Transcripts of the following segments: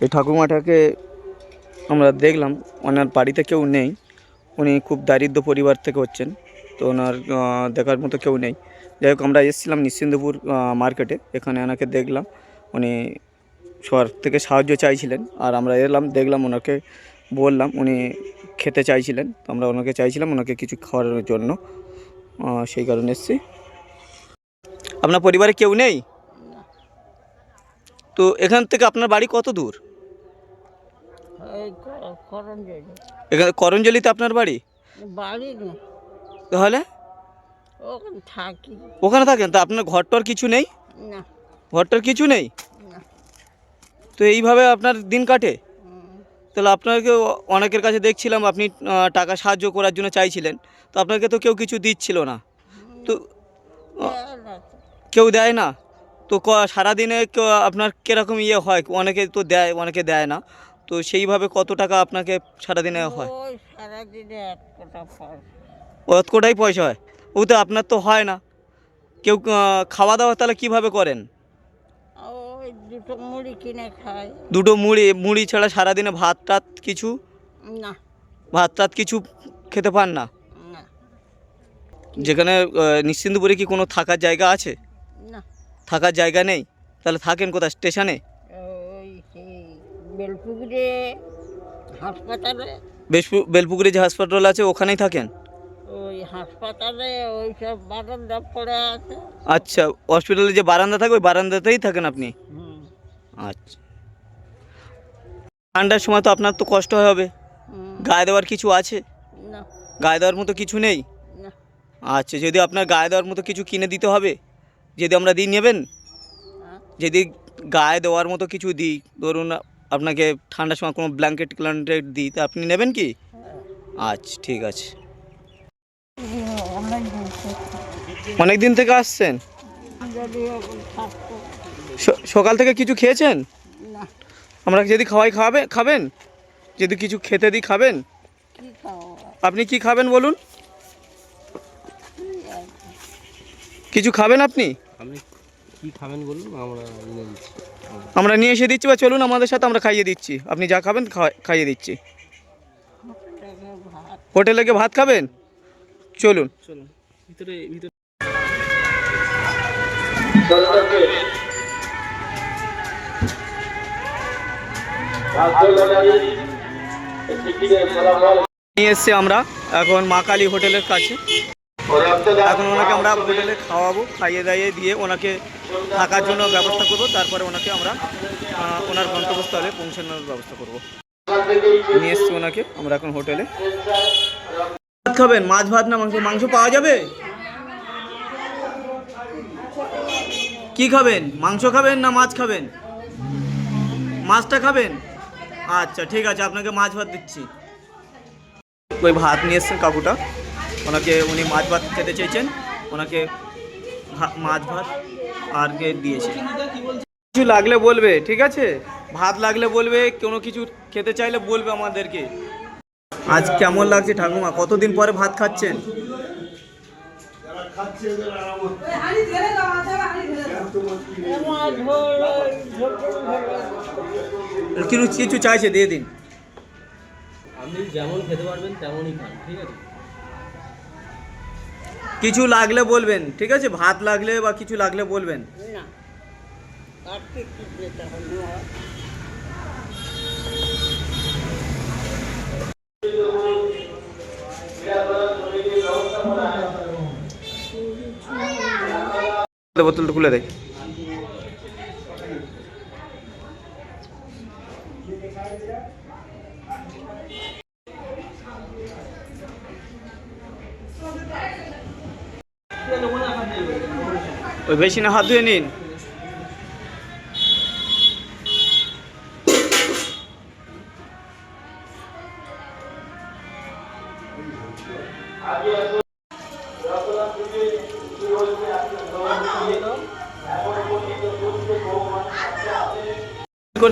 এই ঠাকুমাটাকে আমরা দেখলাম, ওনার বাড়িতে কেউ নেই, উনি খুব দারিদ্র পরিবার থেকে হচ্ছেন, তো ওনার দেখার মতো কেউ নেই। যাই হোক আমরা এসেছিলাম নিশ্চিন্দপুর মার্কেটে, এখানে ওনাকে দেখলাম, উনি সবার থেকে সাহায্য চাইছিলেন, আর আমরা এলাম, দেখলাম ওনাকে, বললাম উনি খেতে চাইছিলেন, তো আমরা ওনাকে চাইছিলাম ওনাকে কিছু খাওয়ানোর জন্য সেই কারণে এসেছি। আপনার পরিবারে কেউ নেই? তো এখান থেকে আপনার বাড়ি কত দূর? এখানে করঞ্জলিতে আপনার বাড়ি? বাড়ি না। তাহলে? ওখানে ওখানে থাকেন? তা আপনার ঘরটর কিছু নেই? ঘরটর কিছু নেই? তো এইভাবে আপনার দিন কাটে? তাহলে আপনাকে অনেকের কাছে দেখছিলাম আপনি টাকা সাহায্য করার জন্য চাইছিলেন। তো আপনাকে তো কেউ কিছু দিচ্ছিল না। তো। কেউ দেয় না? তো ক- সারাদিনে আপনার কীরকম ইয়ে হয়? অনেকে তো দেয় অনেকে দেয় না। তো সেইভাবে কত টাকা আপনাকে সারাদিনে হয়? অত কোটাই পয়সা হয়? ও তো আপনার তো হয় না। কেউ খাওয়া দাওয়া তাহলে কীভাবে করেন? দুটো মুড়ি কিনে খাই। দুটো মুড়ি মুড়ি ছাড়া সারাদিনে ভাত টাত কিছু? না। ভাত টাত কিছু খেতে পান না? যেখানে নিশ্চিন্তপুরে কি কোনো থাকার জায়গা আছে? থাকার জায়গা নেই তাহলে থাকেন কোথায়? স্টেশনে? বেলপুকুরে হাসপাতালে। বেলপুকুরে যে হাসপাতাল আছে ওখানেই থাকেন? ওই হাসপাতালে ওই সব বারান্দা পড়ে আছে। আচ্ছা হসপিটালে যে বারান্দা থাকে ওই বারান্দাতেই থাকেন আপনি? আচ্ছা। ঠান্ডার সময় তো আপনার তো কষ্ট হবে। গায়ে দেওয়ার কিছু আছে? না। গায়ে দেওয়ার মতো কিছু নেই? আচ্ছা যদি আপনার গায়ে দেওয়ার মতো কিছু কিনে দিতে হবে? যদি আমরা দিই নেবেন? হ্যাঁ। যদি গায়ে দেওয়ার মতো কিছু দিই ধরুন আপনাকে ঠান্ডার সময় কোনো ব্ল্যাঙ্কেট ক্ল্যাঙ্কেট দিই তা আপনি নেবেন কি? আচ্ছা ঠিক আছে। অনেক দিন থেকে আসছেন? সকাল থেকে কিছু খেয়েছেন? আমরা যদি খাওয়াই খাবে খাবেন? যদি কিছু খেতে দিই খাবেন? আপনি কি খাবেন বলুন? কিছু খাবেন আপনি? আপনি কি খাবেন বলুন আমরা এনে দিচ্ছি। আমরা নিয়ে এসে দিচ্ছি বা চলুন আমাদের সাথে আমরা খাইয়ে দিচ্ছি। আপনি যা খাবেন খাইয়ে দিচ্ছি। হোটেলে গিয়ে ভাত খাবেন? চলুন। চলুন ভিতরে ভিতরে। নিয়ে এসছি আমরা এখন মা কালী হোটেলের কাছে। এখন ওনাকে আমরা হোটেলে খাওয়াবো খাইয়ে দাইয়ে দিয়ে ওনাকে থাকার জন্য ব্যবস্থা করব তারপরে ওনাকে আমরা ওনার গন্তব্যস্থলে পৌঁছানোর ব্যবস্থা করব। নিয়ে এসছি ওনাকে আমরা এখন হোটেলে। ভাত খাবেন? মাছ ভাত না মাংস? মাংস পাওয়া যাবে? কি খাবেন? মাংস খাবেন না মাছ খাবেন? মাছটা খাবেন? আচ্ছা ঠিক আছে আপনাকে মাছ ভাত দিচ্ছি। ওই ভাত নিয়ে এসছেন কাকুটা। ওনাকে উনি মাছ ভাত খেতে চেয়েছেন, ওনাকে মাছ ভাত আর কে দিয়েছে। কিছু লাগলে বলবে, ঠিক আছে? ভাত লাগলে বলবে, কোনো কিছু খেতে চাইলে বলবে আমাদেরকে। আজ কেমন লাগছে ঠাকুমা? কতদিন পরে ভাত খাচ্ছেন? কিছু চাইছে, দিয়ে দিন। আপনি যেমন খেতে পারবেন, তেমনই খান, ঠিক আছে? কিছু লাগলে বলবেন ঠিক আছে? ভাত লাগলে বা কিছু লাগলে বলবেন। বোতলটা খুলে দেয় ওই বেসিনে হাত ধুয়ে নিন।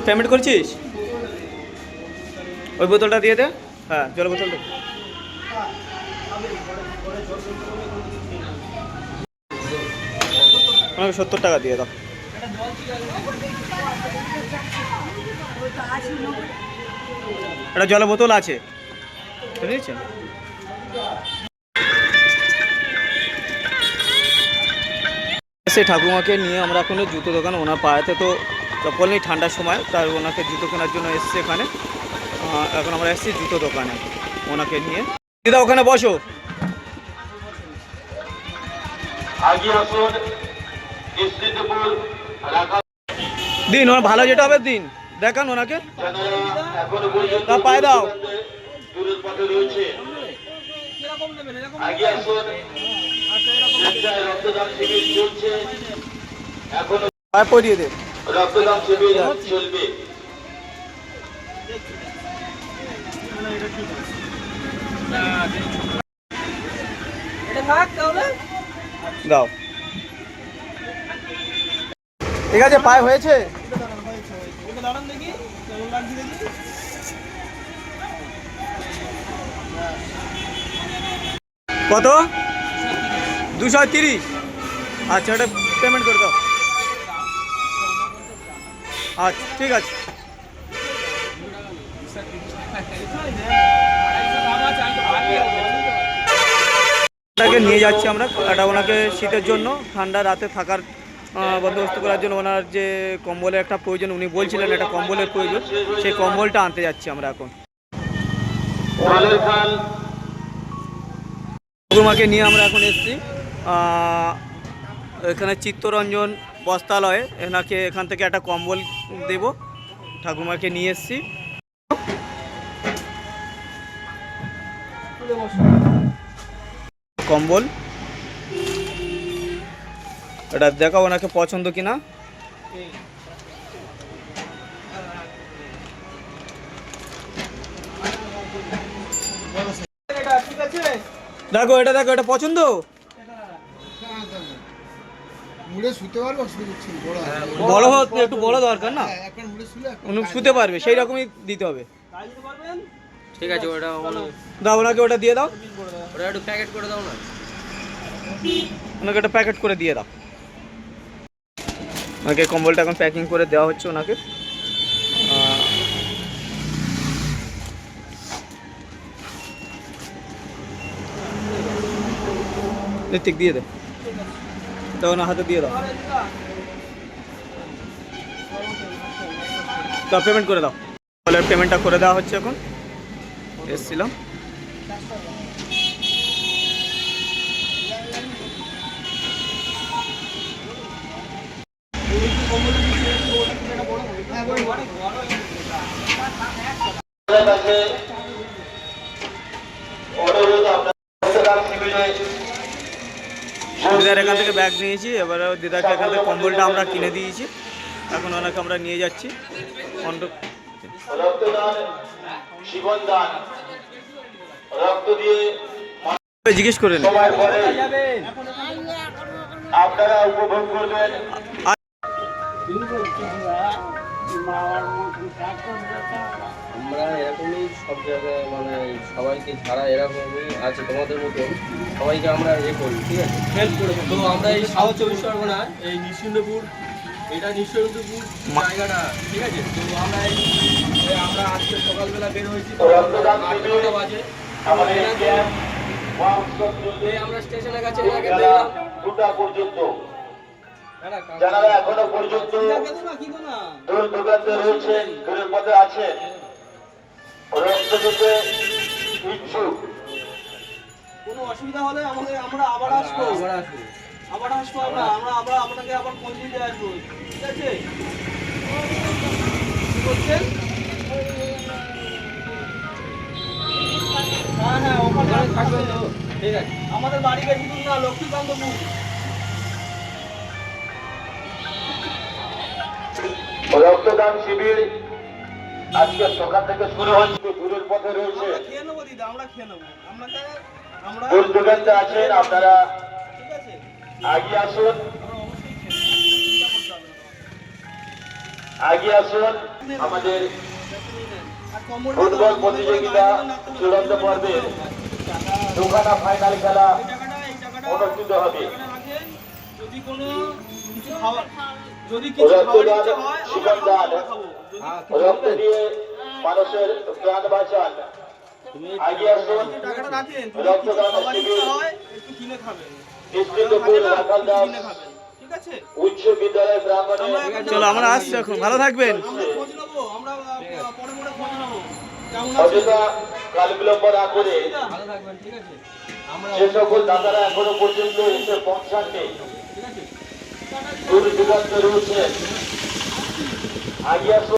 পেমেন্ট করছিস? ওই বোতলটা দিয়ে দে। হ্যাঁ জল বোতলটা আমাকে সত্তর টাকা দিয়ে দাও। একটা জলের বোতল আছে। বুঝেছেন সে ঠাকুমাকে নিয়ে আমরা এখন জুতো দোকান ওনার পাড়াতে তো চপ্পল নেই ঠান্ডার সময় তাই ওনাকে জুতো কেনার জন্য এসছে এখানে। এখন আমরা এসেছি জুতো দোকানে ওনাকে নিয়ে। দিদা ওখানে বসো। আগে আসুন দিন ওনার ভালো যেটা হবে দিন। দেখান ওনাকে। তা পায়ে দাও। দূরের পথে রয়েছে। আগে আসুন। স্বেচ্ছায় রক্তদান শিবির চলছে। এখনও পায়ে পরিয়ে দে। রক্তদান শিবির চলবে। দাও। ঠিক আছে, পায়ে হয়েছে? কত? দুশো তিরিশ। আচ্ছা ওটা পেমেন্ট করে দাও। আচ্ছা ঠিক আছে। নিয়ে যাচ্ছি আমরা এটা ওনাকে শীতের জন্য, ঠান্ডা রাতে থাকার বন্দোবস্ত করার জন্য ওনার যে কম্বলের একটা প্রয়োজন, উনি বলছিলেন একটা কম্বলের প্রয়োজন, সেই কম্বলটা আনতে যাচ্ছি আমরা এখন। ঠাকুমাকে নিয়ে আমরা এখন এসেছি। এখানে চিত্তরঞ্জন বস্ত্রালয়ে এনাকে এখান থেকে একটা কম্বল দেব ঠাকুমাকে নিয়ে এসেছি। কম্বল এটা দেখাও ওনাকে পছন্দ কিনা। দেখো এটা দেখো এটা পছন্দ? বড় হতে একটু বড় দরকার না? হ্যাঁ, উনি শুতে পারবে সেই রকমই দিতে হবে। ঠিক আছে ওটা ওটা- দাও ওনাকে ওটা দিয়ে দাও। ওটা একটু প্যাকেট করে দাও না। ওনাকে একটা প্যাকেট করে দিয়ে দাও। ওনাকে কম্বলটা এখন প্যাকিং করে দেওয়া হচ্ছে ওনাকে। ঋত্বিক দিয়ে দে। দাও ওনার হাতে দিয়ে দাও। দাও পেমেন্ট করে দাও। পেমেন্টটা করে দেওয়া হচ্ছে এখন। এসছিলাম আপনাদের কাছে অনুরোধ আপনার রক্তদান শিবিরে দিদার এখান থেকে ব্যাগ নিয়েছি এবারে দিদাকে এখান থেকে কম্বলটা আমরা কিনে দিয়েছি। এখন ওনাকে আমরা নিয়ে যাচ্ছি। জিজ্ঞেস করে নিন আপনারা উপভোগ করবেন। আমরা এরকমই সব জায়গায় মানে সবাইকে যারা এরকমই আছে তোমাদের মতো সবাইকে আমরা ইয়ে করি ঠিক আছে? হেল্প করে তো আমরা এই সাউথ চব্বিশ পরগনা এই নিশ্চিন্দপুর এটা নিশ্চিন্দপুর জায়গাটা ঠিক আছে? তো আমরা এই আমরা আজকে সকালবেলা বের হয়েছি তো রক্তদান আট শিবির নটা বাজে। আমরা স্টেশনের কাছে দেখলাম দুটা পর্যন্ত। যারা এখনও পর্যন্ত দূর দূরান্তে রয়েছেন দূরের পথে আছেন রক্ত দিতে ইচ্ছুক। কোনো অসুবিধা হলে আমাদের আমরা আবার আসব। আবার আসব। আবার আসব আমরা আমরা আবার আপনাকে আবার খোঁজ নিতে আসব। ঠিক আছে? হ্যাঁ হ্যাঁ ওখানে ঠিক আছে। আমাদের বাড়ি বেশি দূর না লক্ষ্মীকান্তপুর রক্তদান শিবির আজকে সকাল থেকে শুরু হচ্ছে দূরের পথে রয়েছে। দূর দূরান্তে আছেন আপনারা আগে আসুন। আগে আসুন। আমাদের ফুটবল প্রতিযোগিতা চূড়ান্ত হবে। পর্বের দুখানা ফাইনাল খেলা অনুষ্ঠিত হবে। যদি কোনো কিছু খাওয়া যদি কিছু খাওয়ার রক্তদান হয় আমরা খাব, আমরা খাব। রক্ত দিয়ে মানুষের প্রাণ বাঁচান। তুমি আসুন। রক্তদান শিবির। একটু কিনে খাবেন নিশ্চিন্তপুর থাকে না, রাখাল একটু দাস। কিনে খাবেন ঠিক আছে? উচ্চ বিদ্যালয় প্রাঙ্গণে চলো আমরা আসছি এখন। ভালো থাকবেন। খোঁজ নেব আমরা পরে পরে খোঁজ নেব। অযথা কাল বিলম্ব না করে ভালো থাকবেন ঠিক আছে। আমরা যে সকল দাদারা এখনও পর্যন্ত এসে পৌঁছাননি দূর দূরান্ত রয়েছে আসুন